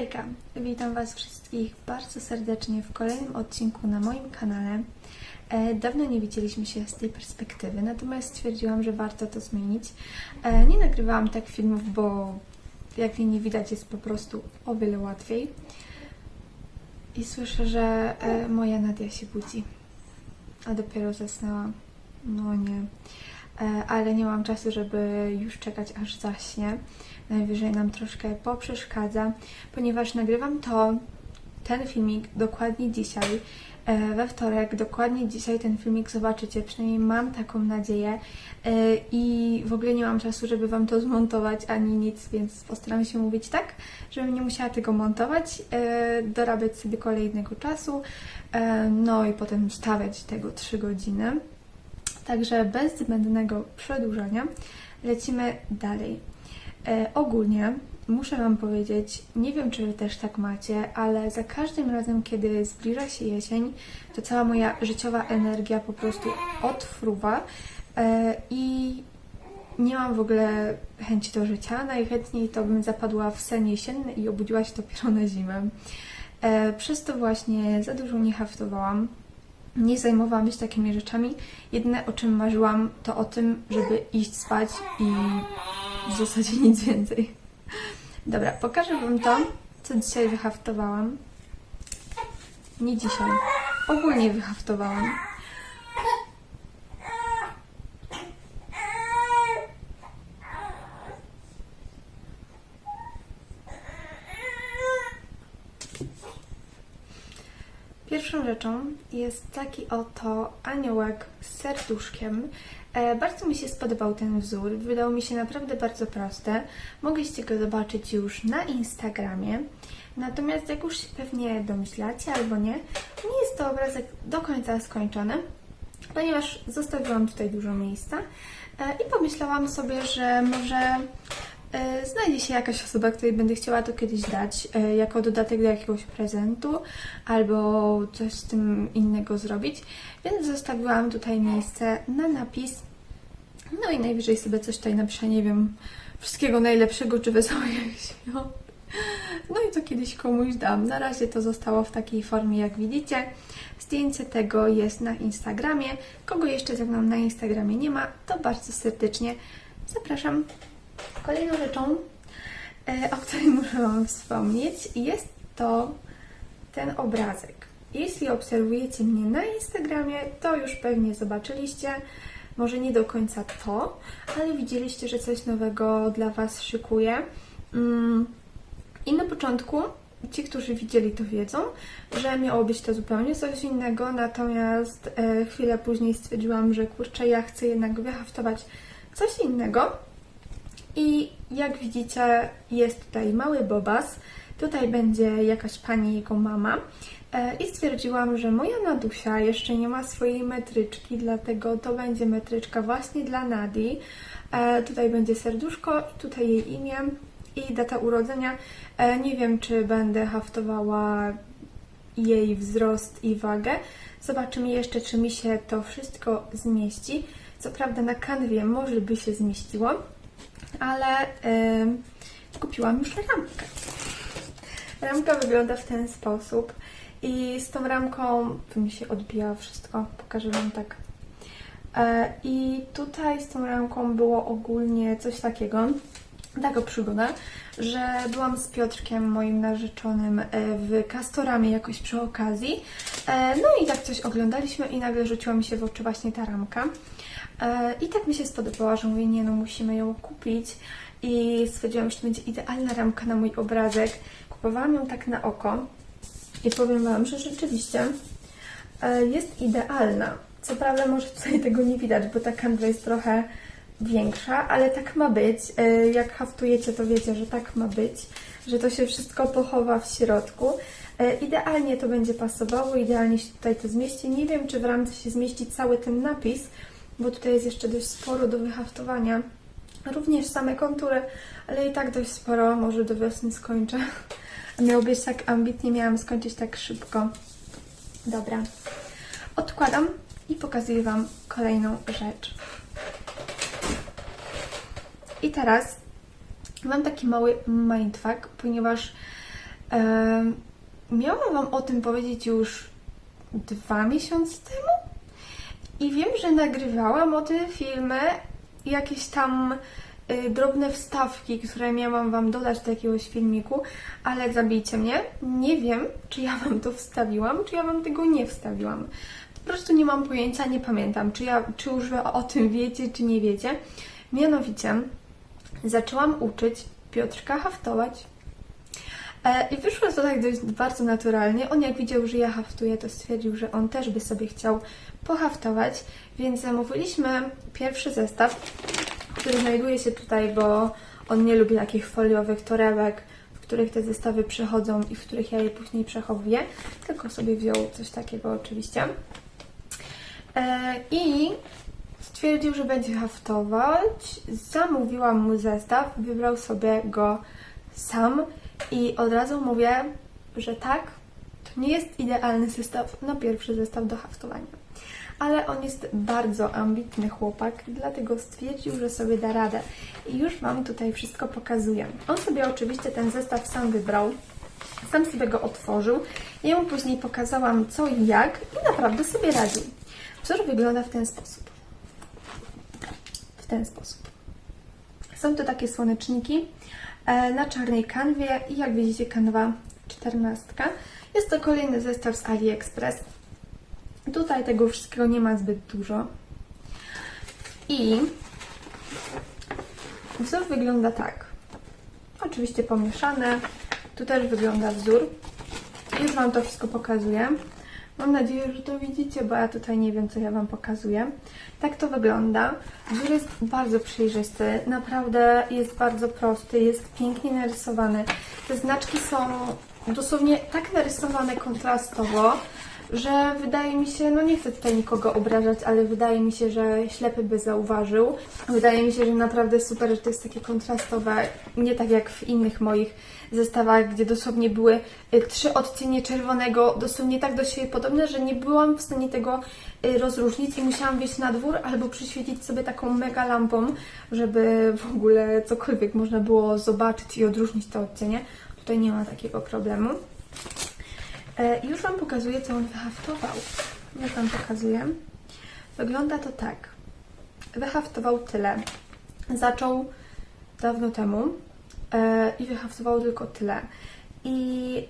Hejka, witam Was wszystkich bardzo serdecznie w kolejnym odcinku na moim kanale. E, Dawno nie widzieliśmy się z tej perspektywy, natomiast stwierdziłam, że warto to zmienić. E, Nie nagrywałam tak filmów, bo jak nie widać jest po prostu o wiele łatwiej. I słyszę, że e, moja Nadia się budzi, a dopiero zasnęła. No nie. Ale nie mam czasu, żeby już czekać aż zaśnie. Najwyżej nam troszkę poprzeszkadza, ponieważ nagrywam to, ten filmik dokładnie dzisiaj, e, we wtorek, dokładnie dzisiaj ten filmik zobaczycie, przynajmniej mam taką nadzieję e, i w ogóle nie mam czasu, żeby Wam to zmontować ani nic, więc postaram się mówić tak, żebym nie musiała tego montować, e, dorabiać sobie kolejnego czasu, no i potem stawiać tego 3 godziny. Także bez zbędnego przedłużania lecimy dalej. E, ogólnie muszę Wam powiedzieć, nie wiem czy Wy też tak macie, ale za każdym razem, kiedy zbliża się jesień, to cała moja życiowa energia po prostu odfruwa e, i nie mam w ogóle chęci do życia. Najchętniej to bym zapadła w sen jesienny i obudziła się dopiero na zimę. E, przez to właśnie za dużo nie haftowałam nie zajmowałam się takimi rzeczami. Jedyne o czym marzyłam, to o tym, żeby iść spać i w zasadzie nic więcej. Dobra, pokażę Wam to, co dzisiaj wyhaftowałam. Nie dzisiaj. Ogólnie wyhaftowałam. Pierwszą rzeczą jest taki oto aniołek z serduszkiem. E, bardzo mi się spodobał ten wzór, wydał mi się naprawdę bardzo prosty. Mogliście go zobaczyć już na Instagramie. Natomiast jak już się pewnie domyślacie albo nie, nie jest to obrazek do końca skończony, ponieważ zostawiłam tutaj dużo miejsca e, i pomyślałam sobie, że może Znajdzie się jakaś osoba, której będę chciała to kiedyś dać e, jako dodatek do jakiegoś prezentu albo coś z tym innego zrobić, więc zostawiłam tutaj miejsce na napis. No i najwyżej sobie coś tutaj napiszę, nie wiem, wszystkiego najlepszego czy wesołych świąt. No i to kiedyś komuś dam. Na razie to zostało w takiej formie, jak widzicie. Zdjęcie tego jest na Instagramie. Kogo jeszcze ze mną na Instagramie nie ma, to bardzo serdecznie zapraszam. Kolejną rzeczą, e, o której muszę Wam wspomnieć, jest to ten obrazek. Jeśli obserwujecie mnie na Instagramie, to już pewnie zobaczyliście, może nie do końca to, ale widzieliście, że coś nowego dla Was szykuję. Mm, I na początku ci, którzy widzieli, to wiedzą, że miało być to zupełnie coś innego, natomiast e, chwilę później stwierdziłam, że kurczę, ja chcę jednak wyhaftować coś innego. I jak widzicie, jest tutaj mały bobas. Tutaj będzie jakaś pani, jego mama. E, I stwierdziłam, że moja Nadusia jeszcze nie ma swojej metryczki, dlatego to będzie metryczka właśnie dla Nadi. E, Tutaj będzie serduszko tutaj jej imię i data urodzenia. E, Nie wiem, czy będę haftowała jej wzrost i wagę. Zobaczymy jeszcze, czy mi się to wszystko zmieści. Co prawda na kanwie może by się zmieściło, ale kupiłam już ramkę. Ramka wygląda w ten sposób i z tą ramką, tu mi się odbija wszystko, pokażę Wam tak. E, I tutaj z tą ramką było ogólnie coś takiego, taka przygoda, że byłam z Piotrkiem, moim narzeczonym, e, w Castoramie jakoś przy okazji. E, No i tak coś oglądaliśmy i nagle rzuciła mi się w oczy właśnie ta ramka. E, I tak mi się spodobała, że mówię, nie no, musimy ją kupić. I stwierdziłam, że to będzie idealna ramka na mój obrazek. Kupowałam ją tak na oko i powiem Wam, że rzeczywiście jest idealna. Co prawda może tutaj tego nie widać, bo ta kanwa jest trochę większa, ale tak ma być. E, Jak haftujecie, to wiecie, że tak ma być, że to się wszystko pochowa w środku. E, Idealnie to będzie pasowało, idealnie się tutaj to zmieści. Nie wiem, czy w ramce się zmieści cały ten napis, bo tutaj jest jeszcze dość sporo do wyhaftowania. Również same kontury, ale i tak dość sporo, może do wiosny skończę. A miało być tak ambitnie, miałam skończyć tak szybko. Dobra. Odkładam i pokazuję Wam kolejną rzecz. I teraz mam taki mały mindfuck, ponieważ miałam Wam o tym powiedzieć już dwa miesiące temu i wiem, że nagrywałam o tym filmy jakieś tam y, drobne wstawki, które miałam Wam dodać do jakiegoś filmiku, ale zabijcie mnie. Nie wiem, czy ja Wam to wstawiłam, czy ja Wam tego nie wstawiłam. Po prostu nie mam pojęcia, nie pamiętam, czy, ja, czy już o tym wiecie, czy nie wiecie. Mianowicie zaczęłam uczyć Piotrka haftować. E, I wyszło to tak dość bardzo naturalnie. On jak widział, że ja haftuję, to stwierdził, że on też by sobie chciał pohaftować, więc zamówiliśmy pierwszy zestaw, który znajduje się tutaj, bo on nie lubi takich foliowych torebek, w których te zestawy przechodzą i w których ja je później przechowuję, tylko sobie wziął coś takiego oczywiście. E, I stwierdził, że będzie haftować. Zamówiłam mu zestaw, wybrał sobie go sam i od razu mówię, że tak, to nie jest idealny zestaw na pierwszy zestaw do haftowania. Ale on jest bardzo ambitny chłopak, dlatego stwierdził, że sobie da radę. I już Wam tutaj wszystko pokazuję. On sobie oczywiście ten zestaw sam wybrał, sam sobie go otworzył. Ja mu później pokazałam co i jak i naprawdę sobie radził. Wzór wygląda w ten sposób. Ten sposób. Są to takie słoneczniki e, na czarnej kanwie i jak widzicie kanwa 14. Jest to kolejny zestaw z AliExpress. Tutaj tego wszystkiego nie ma zbyt dużo. I wzór wygląda tak. Oczywiście pomieszane. Tu też wygląda wzór. Już Wam to wszystko pokazuję. Mam nadzieję, że to widzicie, bo ja tutaj nie wiem, co ja Wam pokazuję. Tak to wygląda. Wzór jest bardzo przejrzysty, naprawdę jest bardzo prosty, jest pięknie narysowany. Te znaczki są dosłownie tak narysowane kontrastowo, że wydaje mi się, no nie chcę tutaj nikogo obrażać, ale wydaje mi się, że ślepy by zauważył. Wydaje mi się, że naprawdę super, że to jest takie kontrastowe, nie tak jak w innych moich zestawach, gdzie dosłownie były y, trzy odcienie czerwonego, dosłownie tak do siebie podobne, że nie byłam w stanie tego y, rozróżnić i musiałam wyjść na dwór albo przyświecić sobie taką mega lampą, żeby w ogóle cokolwiek można było zobaczyć i odróżnić te odcienie. Tutaj nie ma takiego problemu. E, Już Wam pokazuję, co on wyhaftował. Ja Wam pokazuję. Wygląda to tak. Wyhaftował tyle. Zaczął dawno temu e, i wyhaftował tylko tyle. I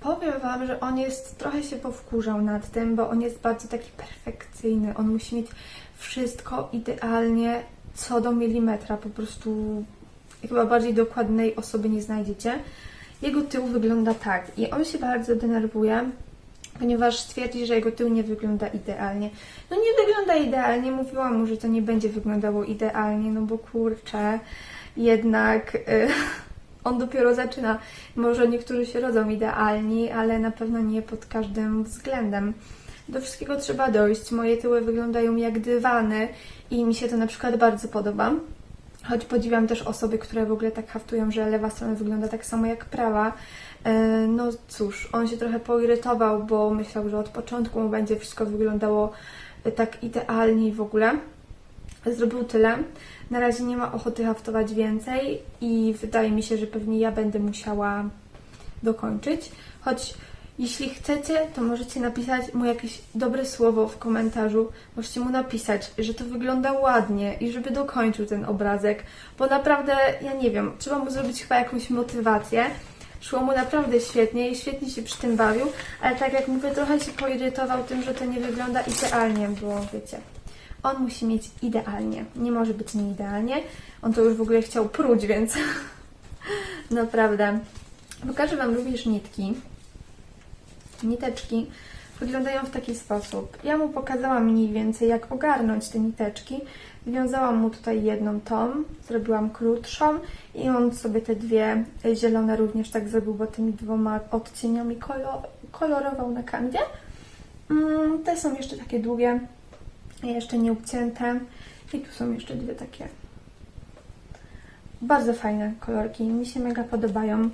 powiem Wam, że on jest, trochę się powkurzał nad tym, bo on jest bardzo taki perfekcyjny. On musi mieć wszystko idealnie, co do milimetra. Po prostu chyba bardziej dokładnej osoby nie znajdziecie. Jego tył wygląda tak i on się bardzo denerwuje, ponieważ twierdzi, że jego tył nie wygląda idealnie. No nie wygląda idealnie, mówiłam mu, że to nie będzie wyglądało idealnie, no bo kurczę, jednak y, on dopiero zaczyna. Może niektórzy się rodzą idealni, ale na pewno nie pod każdym względem. Do wszystkiego trzeba dojść. Moje tyły wyglądają jak dywany i mi się to na przykład bardzo podoba. Choć podziwiam też osoby, które w ogóle tak haftują, że lewa strona wygląda tak samo jak prawa. E, No cóż, on się trochę poirytował, bo myślał, że od początku mu będzie wszystko wyglądało e, tak idealnie i w ogóle. Zrobił tyle. Na razie nie ma ochoty haftować więcej i wydaje mi się, że pewnie ja będę musiała dokończyć. Choć jeśli chcecie, to możecie napisać mu jakieś dobre słowo w komentarzu. Możecie mu napisać, że to wygląda ładnie i żeby dokończył ten obrazek, bo naprawdę, ja nie wiem, trzeba mu zrobić chyba jakąś motywację. Szło mu naprawdę świetnie i świetnie się przy tym bawił, ale tak jak mówię, trochę się poirytował tym, że to nie wygląda idealnie, bo wiecie, on musi mieć idealnie, nie może być nieidealnie. On to już w ogóle chciał próć, więc naprawdę. Pokażę Wam również nitki niteczki wyglądają w taki sposób. Ja mu pokazałam mniej więcej, jak ogarnąć te niteczki. Związałam mu tutaj jedną tą, zrobiłam krótszą i on sobie te dwie zielone również tak zrobił, bo tymi dwoma odcieniami kolor, kolorował na kanwie. Mm, te są jeszcze takie długie, jeszcze nie obcięte. I tu są jeszcze dwie takie bardzo fajne kolorki. Mi się mega podobają.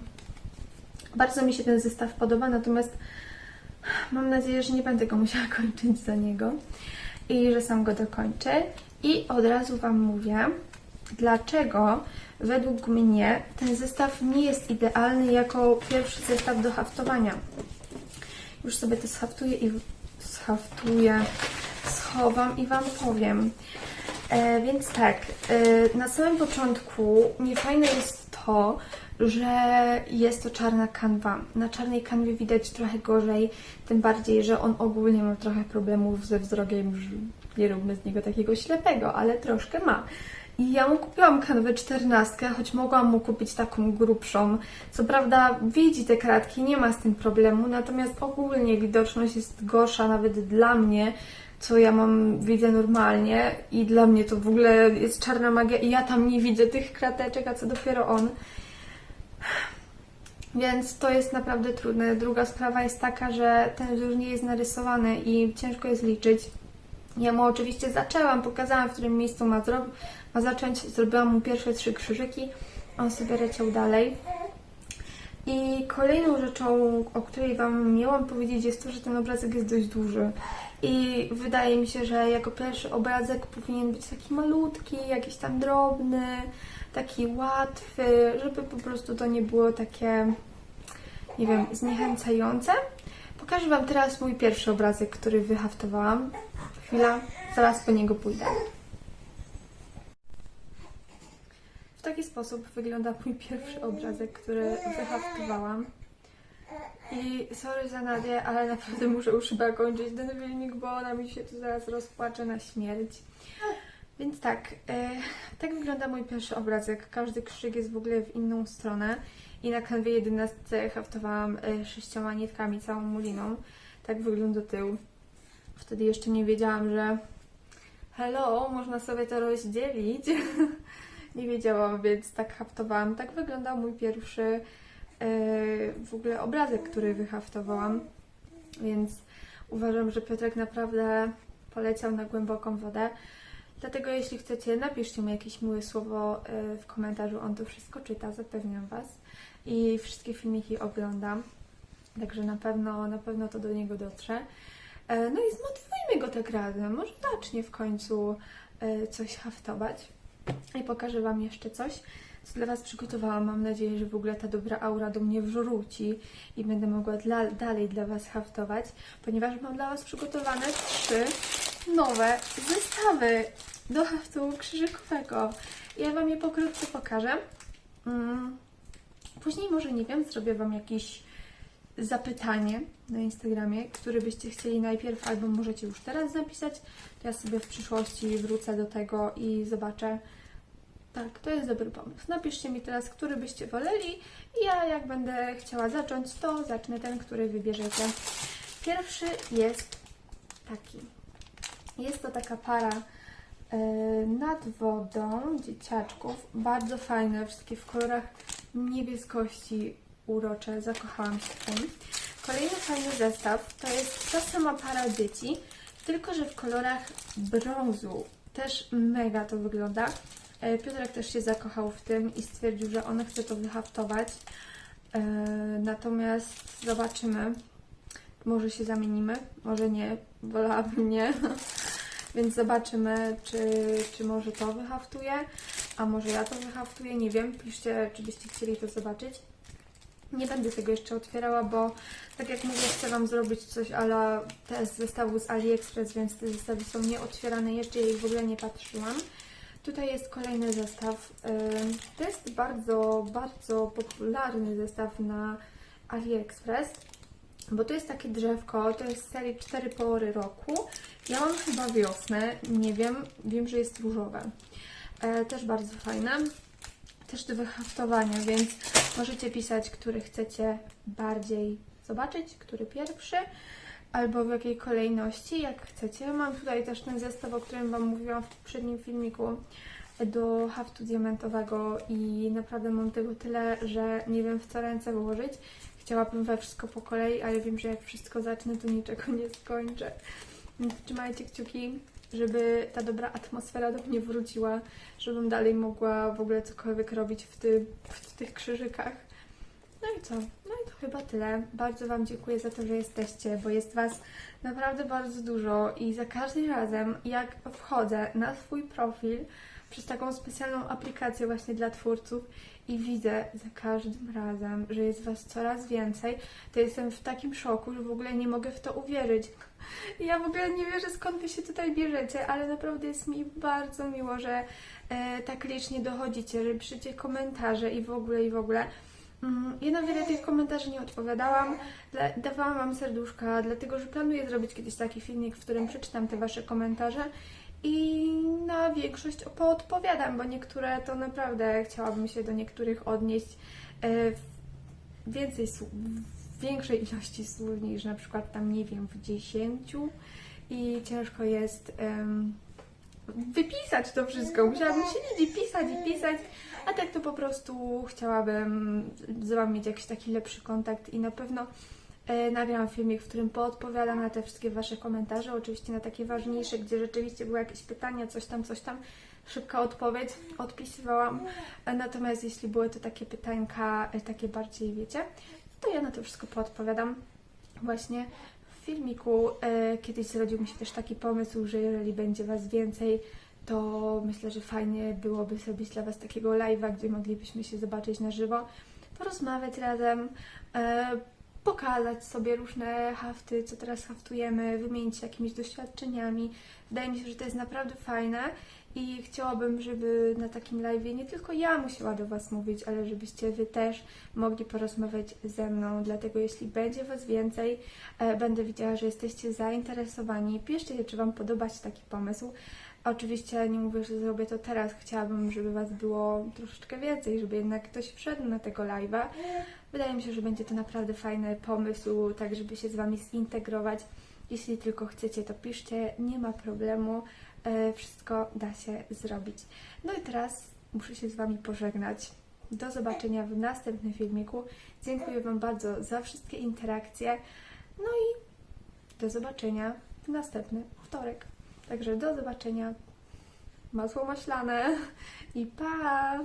Bardzo mi się ten zestaw podoba, natomiast Mam nadzieję, że nie będę go musiała kończyć za niego i że sam go dokończę. I od razu Wam mówię, dlaczego według mnie ten zestaw nie jest idealny jako pierwszy zestaw do haftowania. Już sobie to schaftuję i schaftuję, schowam i Wam powiem. E, więc tak, e, na samym początku niefajne jest to, że jest to czarna kanwa. Na czarnej kanwie widać trochę gorzej, tym bardziej, że on ogólnie ma trochę problemów ze wzrokiem, nie róbmy z niego takiego ślepego, ale troszkę ma. I ja mu kupiłam kanwę 14, choć mogłam mu kupić taką grubszą. Co prawda widzi te kratki, nie ma z tym problemu, natomiast ogólnie widoczność jest gorsza nawet dla mnie, co ja mam, widzę normalnie i dla mnie to w ogóle jest czarna magia i ja tam nie widzę tych krateczek, a co dopiero on. Więc to jest naprawdę trudne. Druga sprawa jest taka, że ten wzór nie jest narysowany i ciężko jest liczyć. Ja mu oczywiście zaczęłam, pokazałam w którym miejscu ma, zro- ma zacząć, zrobiłam mu pierwsze trzy krzyżyki, on sobie leciał dalej. I kolejną rzeczą, o której Wam miałam powiedzieć, jest to, że ten obrazek jest dość duży. I wydaje mi się, że jako pierwszy obrazek powinien być taki malutki, jakiś tam drobny, taki łatwy, żeby po prostu to nie było takie, nie wiem, zniechęcające. Pokażę Wam teraz mój pierwszy obrazek, który wyhaftowałam. Chwila, zaraz po niego pójdę. W taki sposób wygląda mój pierwszy obrazek, który wyhaftowałam. I sorry za Nadię, ale naprawdę muszę już chyba kończyć ten filmik, bo ona mi się tu zaraz rozpłacze na śmierć. Więc tak, e, tak wygląda mój pierwszy obrazek. Każdy krzyk jest w ogóle w inną stronę. I na kanwie 11 haftowałam e, sześcioma nitkami, całą muliną. Tak wygląda tył. Wtedy jeszcze nie wiedziałam, że hello, można sobie to rozdzielić. nie wiedziałam, więc tak haftowałam. Tak wyglądał mój pierwszy w ogóle obrazek, który wyhaftowałam. Więc uważam, że Piotrek naprawdę poleciał na głęboką wodę. Dlatego jeśli chcecie, napiszcie mu jakieś miłe słowo e, w komentarzu. On to wszystko czyta, zapewniam Was. I wszystkie filmiki oglądam. Także na pewno, na pewno to do niego dotrze. E, No i zmotywujmy go tak razem. Może zacznie w końcu e, coś haftować. I pokażę Wam jeszcze coś, co dla Was przygotowałam. Mam nadzieję, że w ogóle ta dobra aura do mnie wróci i będę mogła dla, dalej dla Was haftować, ponieważ mam dla Was przygotowane trzy nowe zestawy do haftu krzyżykowego. Ja Wam je pokrótce pokażę. Mm. Później może, nie wiem, zrobię Wam jakiś zapytanie na Instagramie, który byście chcieli najpierw, albo możecie już teraz napisać. Ja sobie w przyszłości wrócę do tego i zobaczę. Tak, to jest dobry pomysł. Napiszcie mi teraz, który byście woleli i ja jak będę chciała zacząć, to zacznę ten, który wybierzecie. Pierwszy jest taki. Jest to taka para e, nad wodą dzieciaczków. Bardzo fajne, wszystkie w kolorach niebieskości urocze. Zakochałam się w tym. Kolejny fajny zestaw to jest ta sama para dzieci, tylko że w kolorach brązu. Też mega to wygląda. E, Piotrek też się zakochał w tym i stwierdził, że on chce to wyhaftować. E, Natomiast zobaczymy. Może się zamienimy, może nie. Wolałabym nie. Więc zobaczymy, czy, czy może to wyhaftuję, a może ja to wyhaftuję. Nie wiem. Piszcie, czy byście chcieli to zobaczyć. Nie będę tego jeszcze otwierała, bo tak jak mówię, chcę Wam zrobić coś ala test zestawu z AliExpress, więc te zestawy są nieotwierane jeszcze, ich w ogóle nie patrzyłam. Tutaj jest kolejny zestaw. To jest bardzo, bardzo popularny zestaw na AliExpress, bo to jest takie drzewko, to jest serii 4 pory roku. Ja mam chyba wiosnę, nie wiem, wiem, że jest różowe. E, też bardzo fajne też do wyhaftowania, więc możecie pisać, który chcecie bardziej zobaczyć, który pierwszy, albo w jakiej kolejności, jak chcecie. Mam tutaj też ten zestaw, o którym Wam mówiłam w poprzednim filmiku do haftu diamentowego i naprawdę mam tego tyle, że nie wiem w co ręce włożyć. Chciałabym we wszystko po kolei, ale wiem, że jak wszystko zacznę, to niczego nie skończę. Więc trzymajcie kciuki, żeby ta dobra atmosfera do mnie wróciła, żebym dalej mogła w ogóle cokolwiek robić w, ty, w tych krzyżykach. No i co? Chyba tyle. Bardzo Wam dziękuję za to, że jesteście, bo jest Was naprawdę bardzo dużo i za każdym razem, jak wchodzę na swój profil, przez taką specjalną aplikację właśnie dla twórców i widzę za każdym razem, że jest Was coraz więcej, to jestem w takim szoku, że w ogóle nie mogę w to uwierzyć. Ja w ogóle nie wierzę skąd Wy się tutaj bierzecie, ale naprawdę jest mi bardzo miło, że e, tak licznie dochodzicie, że piszecie komentarze i w ogóle, i w ogóle. Mm, Ja na wiele tych komentarzy nie odpowiadałam, dawałam Wam serduszka, dlatego że planuję zrobić kiedyś taki filmik, w którym przeczytam te Wasze komentarze i na większość poodpowiadam, bo niektóre to naprawdę chciałabym się do niektórych odnieść e, w więcej w większej ilości słów niż na przykład tam, nie wiem, w dziesięciu. I ciężko jest em, wypisać to wszystko. Musiałabym siedzieć i pisać i pisać, a tak to po prostu chciałabym z Wami mieć jakiś taki lepszy kontakt i na pewno e, nagram filmik, w którym poodpowiadam na te wszystkie Wasze komentarze, oczywiście na takie ważniejsze, gdzie rzeczywiście były jakieś pytania, coś tam, coś tam, szybka odpowiedź, odpisywałam, E, natomiast jeśli były to takie pytańka, e, takie bardziej, wiecie, to ja na to wszystko poodpowiadam. Właśnie filmiku. E, kiedyś zrodził mi się też taki pomysł, że jeżeli będzie Was więcej, to myślę, że fajnie byłoby zrobić dla Was takiego live'a, gdzie moglibyśmy się zobaczyć na żywo, porozmawiać razem, e, pokazać sobie różne hafty, co teraz haftujemy, wymienić się jakimiś doświadczeniami. Wydaje mi się, że to jest naprawdę fajne i chciałabym, żeby na takim live nie tylko ja musiała do Was mówić, ale żebyście Wy też mogli porozmawiać ze mną. Dlatego jeśli będzie Was więcej, e, będę widziała, że jesteście zainteresowani. Piszcie, czy Wam podoba się taki pomysł. Oczywiście nie mówię, że zrobię to teraz. Chciałabym, żeby Was było troszeczkę więcej, żeby jednak ktoś wszedł na tego live'a. Wydaje mi się, że będzie to naprawdę fajny pomysł, tak żeby się z Wami zintegrować. Jeśli tylko chcecie, to piszcie, nie ma problemu. E, Wszystko da się zrobić. No i teraz muszę się z Wami pożegnać. Do zobaczenia w następnym filmiku. Dziękuję Wam bardzo za wszystkie interakcje. No i do zobaczenia w następny wtorek. Także do zobaczenia. Masło maślane i pa!